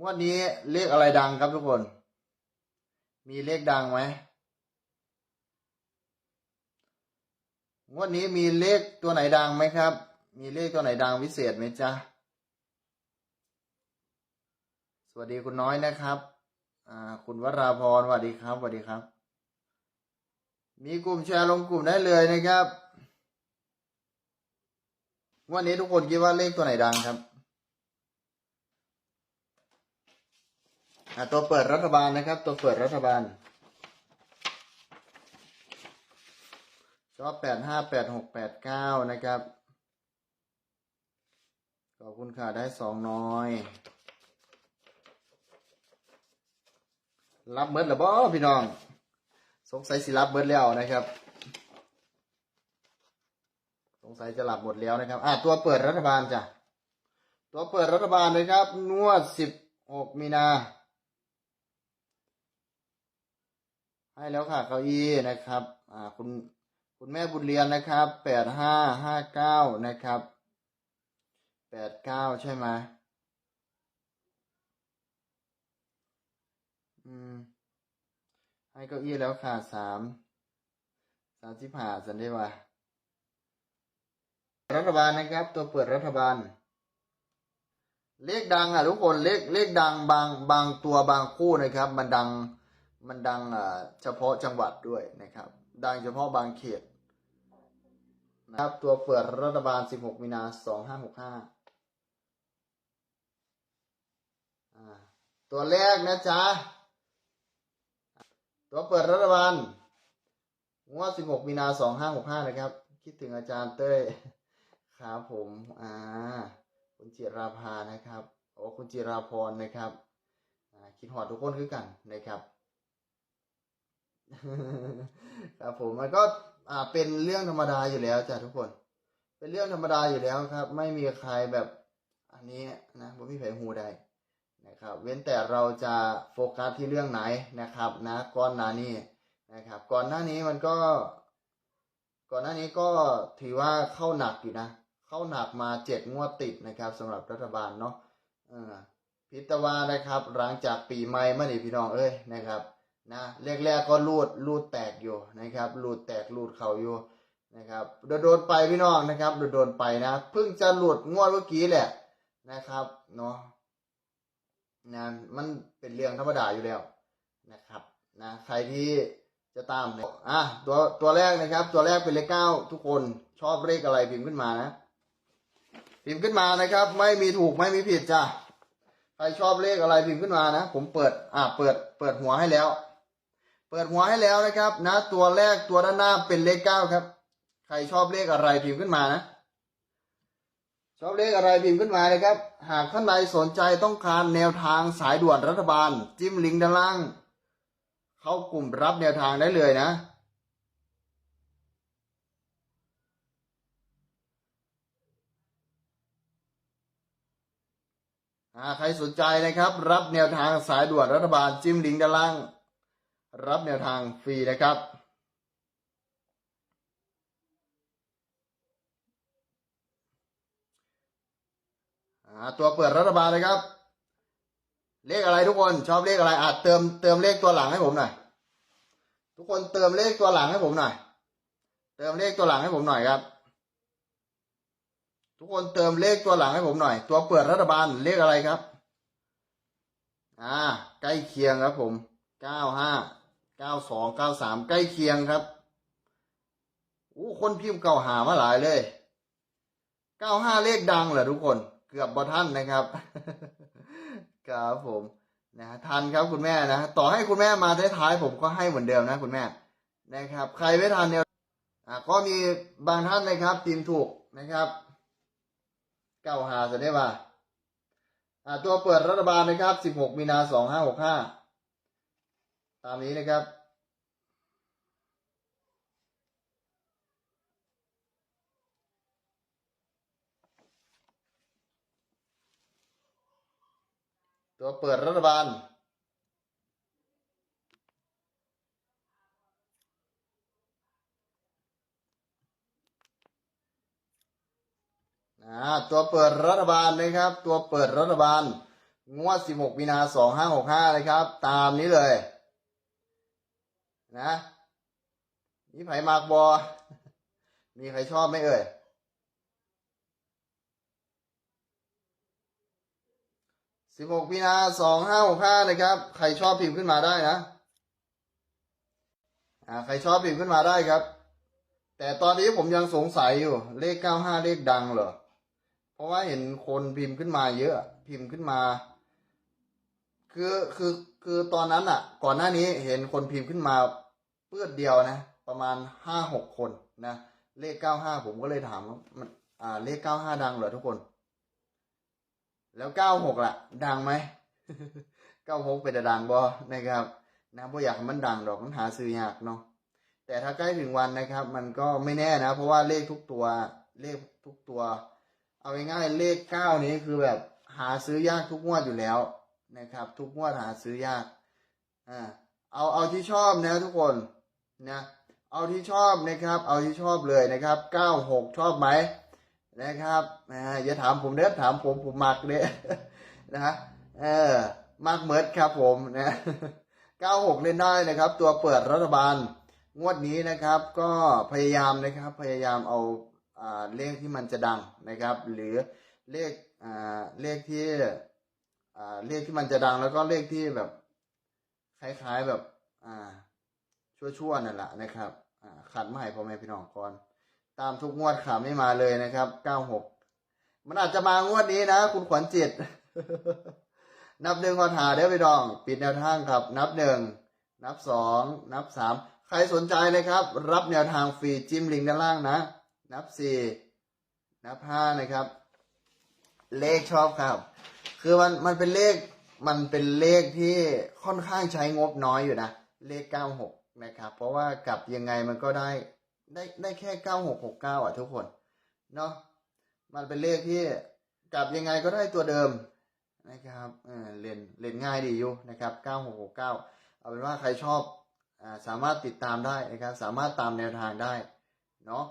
งวดนี้เลขอะไรดังครับทุกคน มีเลขดังไหมงวดนี้มีเลขตัวไหนดังไหมครับ มีเลขตัวไหนดังพิเศษไหมจ๊ะ สวัสดีคุณน้อยนะครับ อ่า คุณวราพรสวัสดีครับสวัสดีครับ มีกลุ่มแชร์ลงกลุ่มได้เลยนะครับงวันนี้ทุกคนคิดว่าเลขตัวไหนดังครับ อ่า ตัวเปิดรัฐบาลนะครับ ตัวเปิดรัฐบาลชอบแปดห้าแปดหกแปดเก้านะครับ ขอบคุณค่ะได้สองน้อย รับเบิร์ดหรือบ่พี่น้อง สงสัยสิรับเบิร์ดแล้วนะครับ สงสัยจะหลับหมดแล้วนะครับ อะตัวเปิดรัฐบาลจ้ะ ตัวเปิดรัฐบาลนะครับ นวดสิบหกมีนา ให้แล้วค่ะเก้าอี้นะครับอ่าคุณคุณแม่บุญเรียนนะครับแปดห้าห้าเก้านะครับแปดเก้าใช่ไหมอืมให้เก้าอี้แล้วค่ะสามสามสิบห้าสันได้ว่ารัฐบาลนะครับ ตัวเปิดรัฐบาล เลขดังอะทุกคนเลขเลขดังบางบางตัวบางคู่นะครับ มันดัง มันดังเฉพาะจังหวัดด้วยนะครับ ดังเฉพาะบางเขตนะครับตัวเปิดรัฐบาล 16 มีนา 2565 ตัวแรกนะจ๊ะ ตัวเปิดรัฐบาลงวด16 มีนา 2565 นะครับ คิดถึงอาจารย์เต้ยครับผม อ่า คุณจิราภานะครับ โอ้คุณจิราพรนะครับ คิดหอดทุกคนคือกันนะครับ ครับผมมันก็อ่าเป็นเรื่องธรรมดาอยู่แล้วจ้ะทุกคน เป็นเรื่องธรรมดาอยู่แล้วครับ ไม่มีใครแบบอันนี้นะผมไม่ไผหูได้นะครับ เว้นแต่เราจะโฟกัสที่เรื่องไหนนะครับนะก่อนหน้านี้นะครับ ก่อนหน้านี้มันก็ ก่อนหน้านี้ก็ถือว่าเข้าหนักอยู่นะ เข้าหนักมาเจ็ดงวดติดนะครับสำหรับรัฐบาลเนาะพิตวานะครับ หลังจากปีใหม่มานี่พี่น้องเอ้ยนะครับ นะแรกๆก็รูดรูดแตกอยู่นะครับรูดแตกรูดเข่าอยู่นะครับโดนไปพี่น้องนะครับโดนไปนะเพิ่งจะหลุดงวดเมื่อกี้แหละนะครับเนาะนะมันเป็นเรื่องธรรมดาอยู่แล้วนะครับนะใครที่จะตามเนี่ยอะตัวตัวแรกนะครับ ตัวแรกเป็นเลขเก้าทุกคนชอบเลขอะไรพิมพ์ขึ้นมานะพิมพ์ขึ้นมานะครับ ไม่มีถูกไม่มีผิดจ้ะใครชอบเลขอะไรพิมพ์ขึ้นมานะ ผมเปิดอ่าเปิดเปิดหัวให้แล้ว เปิดหัวให้แล้วนะครับนะตัวแรกตัวด้านหน้าเป็นเลขเก้าครับ ใครชอบเลขอะไรพิมพ์ขึ้นมานะ ชอบเลขอะไรพิมพ์ขึ้นมาเลยครับ หากท่านใดสนใจต้องการแนวทางสายด่วนรัฐบาล จิ้มลิงก์ด้านล่าง เข้ากลุ่มรับแนวทางได้เลยนะใครสนใจนะครับ รับแนวทางสายด่วนรัฐบาลจิ้มลิงก์ด้านล่าง รับแนวทางฟรีนะครับ ตัวเปิดรัฐบาลนะครับ เลขอะไรทุกคนชอบเลขอะไรอาจเติมเติมเลขตัวหลังให้ผมหน่อย ทุกคนเติมเลขตัวหลังให้ผมหน่อย เติมเลขตัวหลังให้ผมหน่อยครับ ทุกคนเติมเลขตัวหลังให้ผมหน่อย ตัวเปิดรัฐบาลเลขอะไรครับ อ่า ใกล้เคียงครับผมเก้าห้า เก้าสองเก้าสามใกล้เคียงครับอู้คนพิมพ์เก่าหามาหลายเลยเก้าห้าเลขดังเหรอทุกคน เกือบบอท่านนะครับ ครับผมนะทันครับคุณแม่นะ ต่อให้คุณแม่มาท้ายๆผมก็ให้เหมือนเดิมนะคุณแม่นะครับ ใครไม่ทันเนี่ยอ่าก็มีบางท่านนะครับทีมถูกนะครับเก้าหาจะได้ป่ะอ่าตัวเปิดรัฐบาลนะครับ 16 มีนา 2565 ตามนี้นะครับ ตัวเปิดรัฐบาลตัวเปิดรัฐบาลนะครับ ตัวเปิดรัฐบาล งวด 16มีนา2565 เลยครับ ตามนี้เลย นะมีไผมากบอ มีใครชอบไหมเอ่ย16มีนา2565นะครับ ใครชอบพิมพ์ขึ้นมาได้นะ อ่า ใครชอบพิมพ์ขึ้นมาได้ครับ แต่ตอนนี้ผมยังสงสัยอยู่ เลข95เลขดังเหรอ เพราะว่าเห็นคนพิมพ์ขึ้นมาเยอะ พิมพ์ขึ้นมา คือคือคือตอนนั้นอะ ก่อนหน้านี้เห็นคนพิมพ์ขึ้นมาเพื่อเดียวนะ ประมาณห้าหกคนนะเลขเก้าห้าผมก็เลยถามว่ามันอ่า เลขเก้าห้าดังเหรอทุกคน แล้วเก้าหกล่ะ ดังไหมเก้าหกเป็นแต่ดังบอนะครับนะเพราะอยากให้มันดังดอกมันหาซื้อยากเนาะแต่ถ้าใกล้ถึงวันนะครับ มันก็ไม่แน่นะ เพราะว่าเลขทุกตัวเลขทุกตัว เอาง่ายๆเลขเก้านี้คือแบบหาซื้อยากทุกงวดอยู่แล้ว นะครับ ทุกงวดหาซื้อยากอ่าเอาเอาที่ชอบนะทุกคนนะเอาที่ชอบนะครับ เอาที่ชอบเลยนะครับเก้าหกชอบไหมนะครับอ่าอย่าถามผมเด้อถามผมผมมักเด้อนะฮะเออมักเมิดครับผมนะเก้าหกเล่นได้นะครับ ตัวเปิดรัฐบาลงวดนี้นะครับก็พยายามนะครับพยายามเอาอ่าเลขที่มันจะดังนะครับ หรือเลขอ่าเลขที่ อ่าเลขที่มันจะดังแล้วก็เลขที่แบบคล้ายๆแบบอ่าชั่วๆนั่นแหละนะครับอ่าขัดไมาให้พ่อแม่พี่น้องก่อนตามทุกงวดขาไม่มาเลยนะครับเก้าหกมันอาจจะมางวดนี้นะ คุณขวัญจิต นับหนึ่งก่อนหาเด้อพี่น้อง ปิดแนวทางครับ นับหนึ่งนับสองนับสามใครสนใจนะครับ รับแนวทางฟรีจิ้มลิงก์ด้านล่างนะ นับสี่นับห้านะครับ เลขชอบครับ คือมันมันเป็นเลขมันเป็นเลขที่ค่อนข้างใช้งบน้อยอยู่นะ เลขเก้าหกนะครับ เพราะว่ากลับยังไงมันก็ได้ได้ได้แค่เก้าหกหกเก้าอะทุกคน เนาะมันเป็นเลขที่กลับยังไงก็ได้ตัวเดิมนะครับเออเล่นเล่นง่ายดีอยู่นะครับเก้าหกหกเก้าเอาเป็นว่าใครชอบอ่าสามารถติดตามได้นะครับ สามารถตามแนวทางได้ เนาะ